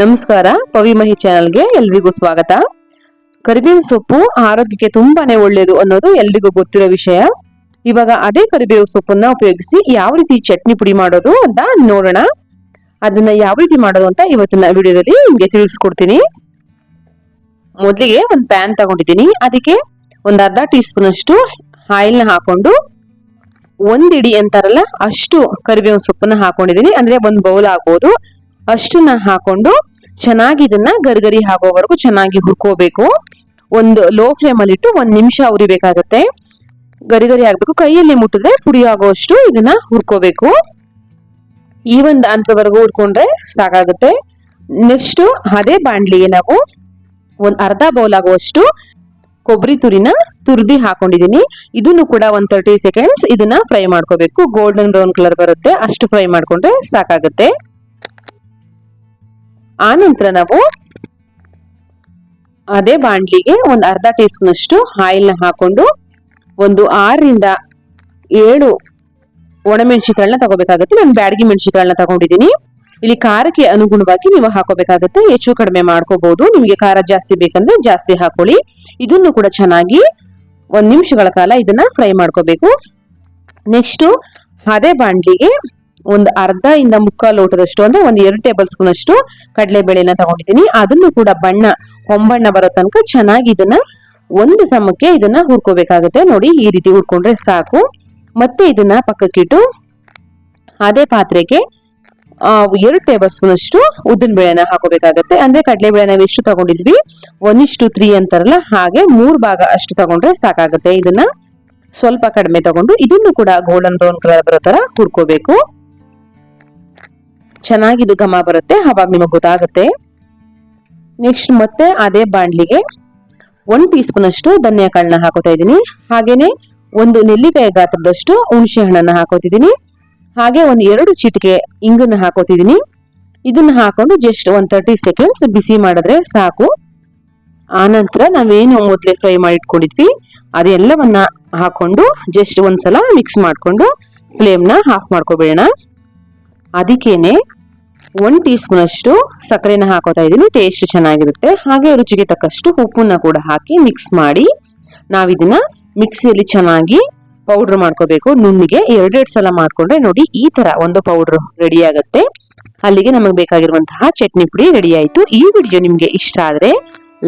ನಮಸ್ಕಾರ ಪವಿಮಹಿ ಚಾನಲ್ಗೆ ಎಲ್ರಿಗೂ ಸ್ವಾಗತ. ಕರಿಬೇವಿನ ಸೊಪ್ಪು ಆರೋಗ್ಯಕ್ಕೆ ತುಂಬಾನೇ ಒಳ್ಳೆಯದು ಅನ್ನೋದು ಎಲ್ರಿಗೂ ಗೊತ್ತಿರೋ ವಿಷಯ. ಇವಾಗ ಅದೇ ಕರಿಬೇವು ಸೊಪ್ಪನ್ನ ಉಪಯೋಗಿಸಿ ಯಾವ ರೀತಿ ಚಟ್ನಿ ಪುಡಿ ಮಾಡೋದು ಅಂತ ನೋಡೋಣ. ಅದನ್ನ ಯಾವ ರೀತಿ ಮಾಡೋದು ಅಂತ ಇವತ್ತಿನ ವಿಡಿಯೋದಲ್ಲಿ ನಿಮ್ಗೆ ತಿಳಿಸ್ಕೊಡ್ತೀನಿ. ಮೊದಲಿಗೆ ಒಂದು ಪ್ಯಾನ್ ತಗೊಂಡಿದ್ದೀನಿ. ಅದಕ್ಕೆ ಒಂದು ಅರ್ಧ ಟೀ ಸ್ಪೂನ್ ಅಷ್ಟು ಆಯಿಲ್ನ ಹಾಕೊಂಡು ಒಂದಿಡಿ ಅಂತಾರಲ್ಲ, ಅಷ್ಟು ಕರಿಬೇವಿನ ಸೊಪ್ಪನ್ನ ಹಾಕೊಂಡಿದ್ದೀನಿ. ಅಂದ್ರೆ ಒಂದು ಬೌಲ್ ಆಗ್ಬೋದು. ಅಷ್ಟನ್ನ ಹಾಕೊಂಡು ಚೆನ್ನಾಗಿ ಇದನ್ನ ಗರಿಗರಿ ಆಗೋವರೆಗೂ ಚೆನ್ನಾಗಿ ಹುರ್ಕೋಬೇಕು. ಒಂದು ಲೋ ಫ್ಲೇಮ್ ಅಲ್ಲಿ ಇಟ್ಟು ಒಂದ್ ನಿಮಿಷ ಉರಿಬೇಕಾಗತ್ತೆ ಗರಿಗರಿ ಆಗ್ಬೇಕು. ಕೈಯಲ್ಲಿ ಮುಟ್ಟಿದ್ರೆ ಪುಡಿ ಆಗೋಷ್ಟು ಇದನ್ನ ಹುರ್ಕೋಬೇಕು. ಈ ಒಂದು ಹಂತವರೆಗೂ ಹುರ್ಕೊಂಡ್ರೆ ಸಾಕಾಗುತ್ತೆ. ನೆಕ್ಸ್ಟ್ ಅದೇ ಬಾಂಡ್ಲಿಗೆ ನಾವು ಒಂದ್ ಅರ್ಧ ಬೌಲ್ ಆಗುವಷ್ಟು ಕೊಬ್ಬರಿ ತುರಿನ ತುರ್ದಿ ಹಾಕೊಂಡಿದೀನಿ. ಇದನ್ನು ಕೂಡ ಒಂದ್ ತರ್ಟಿ ಸೆಕೆಂಡ್ಸ್ ಇದನ್ನ ಫ್ರೈ ಮಾಡ್ಕೋಬೇಕು. ಗೋಲ್ಡನ್ ಬ್ರೌನ್ ಕಲರ್ ಬರುತ್ತೆ. ಅಷ್ಟು ಫ್ರೈ ಮಾಡ್ಕೊಂಡ್ರೆ ಸಾಕಾಗುತ್ತೆ. ಆ ನಂತರ ನಾವು ಅದೇ ಬಾಣಲಿಗೆ ಒಂದು ಅರ್ಧ ಟೀ ಸ್ಪೂನ್ ಅಷ್ಟು ಆಯಿಲ್ನ ಹಾಕೊಂಡು ಒಂದು ಆರರಿಂದ ಏಳು ತಳನ ತಗೋಬೇಕಾಗುತ್ತೆ. ನಾನು ಬ್ಯಾಡಗಿ ತಳನ ತಗೊಂಡಿದ್ದೀನಿ. ಇಲ್ಲಿ ಖಾರಕ್ಕೆ ಅನುಗುಣವಾಗಿ ನೀವು ಹಾಕೋಬೇಕಾಗುತ್ತೆ. ಹೆಚ್ಚು ಕಡಿಮೆ ಮಾಡ್ಕೋಬಹುದು ನಿಮಗೆ ಖಾರ ಜಾಸ್ತಿ ಬೇಕಂದ್ರೆ ಜಾಸ್ತಿ ಹಾಕೊಳ್ಳಿ. ಇದನ್ನು ಕೂಡ ಚೆನ್ನಾಗಿ ಒಂದ್ ನಿಮಿಷಗಳ ಕಾಲ ಇದನ್ನ ಫ್ರೈ ಮಾಡ್ಕೋಬೇಕು. ನೆಕ್ಸ್ಟ್ ಅದೇ ಬಾಣ್ಲಿಗೆ ಒಂದು ಅರ್ಧ ಇಂದ ಮುಕ್ಕಾಲು ಲೋಟದಷ್ಟು ಅಂದ್ರೆ ಒಂದು ಎರಡು ಟೇಬಲ್ ಸ್ಪೂನ್ ಅಷ್ಟು ಕಡಲೆಬೇಳೆನ ತಗೊಂಡಿದ್ದೀನಿ. ಅದನ್ನು ಕೂಡ ಬಣ್ಣ ಹೊಂಬಣ್ಣ ಬರೋ ತನಕ ಚೆನ್ನಾಗಿ ಇದನ್ನ ಒಂದು ಸಮಕ್ಕೆ ಇದನ್ನ ಹುರ್ಕೋಬೇಕಾಗುತ್ತೆ. ನೋಡಿ, ಈ ರೀತಿ ಹುರ್ಕೊಂಡ್ರೆ ಸಾಕು. ಮತ್ತೆ ಇದನ್ನ ಪಕ್ಕಕ್ಕಿಟ್ಟು ಅದೇ ಪಾತ್ರೆಗೆ ಎರಡು ಟೇಬಲ್ ಸ್ಪೂನ್ ಅಷ್ಟು ಉದ್ದಿನ ಬೇಳೆನ ಹಾಕೋಬೇಕಾಗತ್ತೆ. ಅಂದ್ರೆ ಕಡಲೆಬೇಳೆ ನಾವು ಎಷ್ಟು ತಗೊಂಡಿದ್ವಿ? ಒಂದಿಷ್ಟು ತ್ರೀ ಅಂತಾರಲ್ಲ, ಹಾಗೆ ಮೂರ್ ಭಾಗ ಅಷ್ಟು ತಗೊಂಡ್ರೆ ಸಾಕಾಗುತ್ತೆ. ಇದನ್ನ ಸ್ವಲ್ಪ ಕಡಿಮೆ ತಗೊಂಡು ಇದನ್ನು ಕೂಡ ಗೋಲ್ಡನ್ ಬ್ರೌನ್ ಕಲರ್ ಬರೋ ತರ ಹುರ್ಕೋಬೇಕು. ಚೆನ್ನಾಗಿದು ಘಮ ಬರುತ್ತೆ, ಅವಾಗ ನಿಮಗೆ ಗೊತ್ತಾಗುತ್ತೆ. ನೆಕ್ಸ್ಟ್ ಮತ್ತೆ ಅದೇ ಬಾಣ್ಲಿಗೆ ಒಂದ್ ಟೀ ಸ್ಪೂನ್ ಅಷ್ಟು ಧನಿಯಾ ಕಾಳನ್ನ ಹಾಕೋತಾ ಇದ್ದೀನಿ. ಹಾಗೇನೆ ಒಂದು ನೆಲ್ಲಿಕಾಯಿ ಗಾತ್ರದಷ್ಟು ಹುಣಸೆ ಹಣ್ಣನ್ನ ಹಾಕೋತಿದ್ದೀನಿ. ಹಾಗೆ ಒಂದು ಎರಡು ಚಿಟಿಕೆ ಇಂಗನ್ನ ಹಾಕೋತಿದ್ದೀನಿ. ಇದನ್ನ ಹಾಕೊಂಡು ಜಸ್ಟ್ ಒಂದು ತರ್ಟಿ ಸೆಕೆಂಡ್ಸ್ ಬಿಸಿ ಮಾಡಿದ್ರೆ ಸಾಕು. ಆನಂತರ ನಾವೇನು ಮೊದಲೇ ಫ್ರೈ ಮಾಡಿ ಇಟ್ಕೊಂಡಿದ್ವಿ ಅದೆಲ್ಲವನ್ನ ಹಾಕೊಂಡು ಜಸ್ಟ್ ಒಂದ್ಸಲ ಮಿಕ್ಸ್ ಮಾಡಿಕೊಂಡು ಫ್ಲೇಮ್ನ ಆಫ್ ಮಾಡ್ಕೋಬೇಡ ಅದಕ್ಕೇನೆ ಒಂದು ಟೀ ಸ್ಪೂನ್ ಅಷ್ಟು ಸಕ್ಕರೆನ ಹಾಕೋತಾ ಇದ್ದೀನಿ ಟೇಸ್ಟ್ ಚೆನ್ನಾಗಿರುತ್ತೆ. ಹಾಗೆ ರುಚಿಗೆ ತಕ್ಕಷ್ಟು ಉಪ್ಪನ್ನು ಕೂಡ ಹಾಕಿ ಮಿಕ್ಸ್ ಮಾಡಿ ನಾವಿದನ್ನ ಮಿಕ್ಸಿಯಲ್ಲಿ ಚೆನ್ನಾಗಿ ಪೌಡ್ರ್ ಮಾಡ್ಕೋಬೇಕು. ನುಣ್ಣಿಗೆ ಎರಡೆರಡು ಸಲ ಮಾಡ್ಕೊಂಡ್ರೆ ನೋಡಿ ಈ ತರ ಒಂದು ಪೌಡ್ರ್ ರೆಡಿ ಆಗುತ್ತೆ. ಅಲ್ಲಿಗೆ ನಮಗೆ ಬೇಕಾಗಿರುವಂತಹ ಚಟ್ನಿ ಪುಡಿ ರೆಡಿ ಆಯಿತು. ಈ ವಿಡಿಯೋ ನಿಮಗೆ ಇಷ್ಟ ಆದರೆ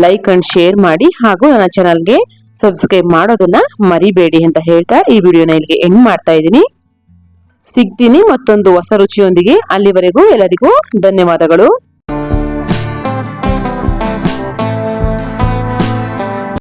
ಲೈಕ್ ಅಂಡ್ ಶೇರ್ ಮಾಡಿ ಹಾಗೂ ನನ್ನ ಚಾನಲ್ಗೆ ಸಬ್ಸ್ಕ್ರೈಬ್ ಮಾಡೋದನ್ನ ಮರಿಬೇಡಿ ಅಂತ ಹೇಳ್ತಾ ಈ ವಿಡಿಯೋನ ಇಲ್ಲಿಗೆ ಎಂಡ್ ಮಾಡ್ತಾ ಇದ್ದೀನಿ. ಸಿಗ್ತೀನಿ ಮತ್ತೊಂದು ಹೊಸ ರುಚಿಯೊಂದಿಗೆ. ಅಲ್ಲಿವರೆಗೂ ಎಲ್ಲರಿಗೂ ಧನ್ಯವಾದಗಳು.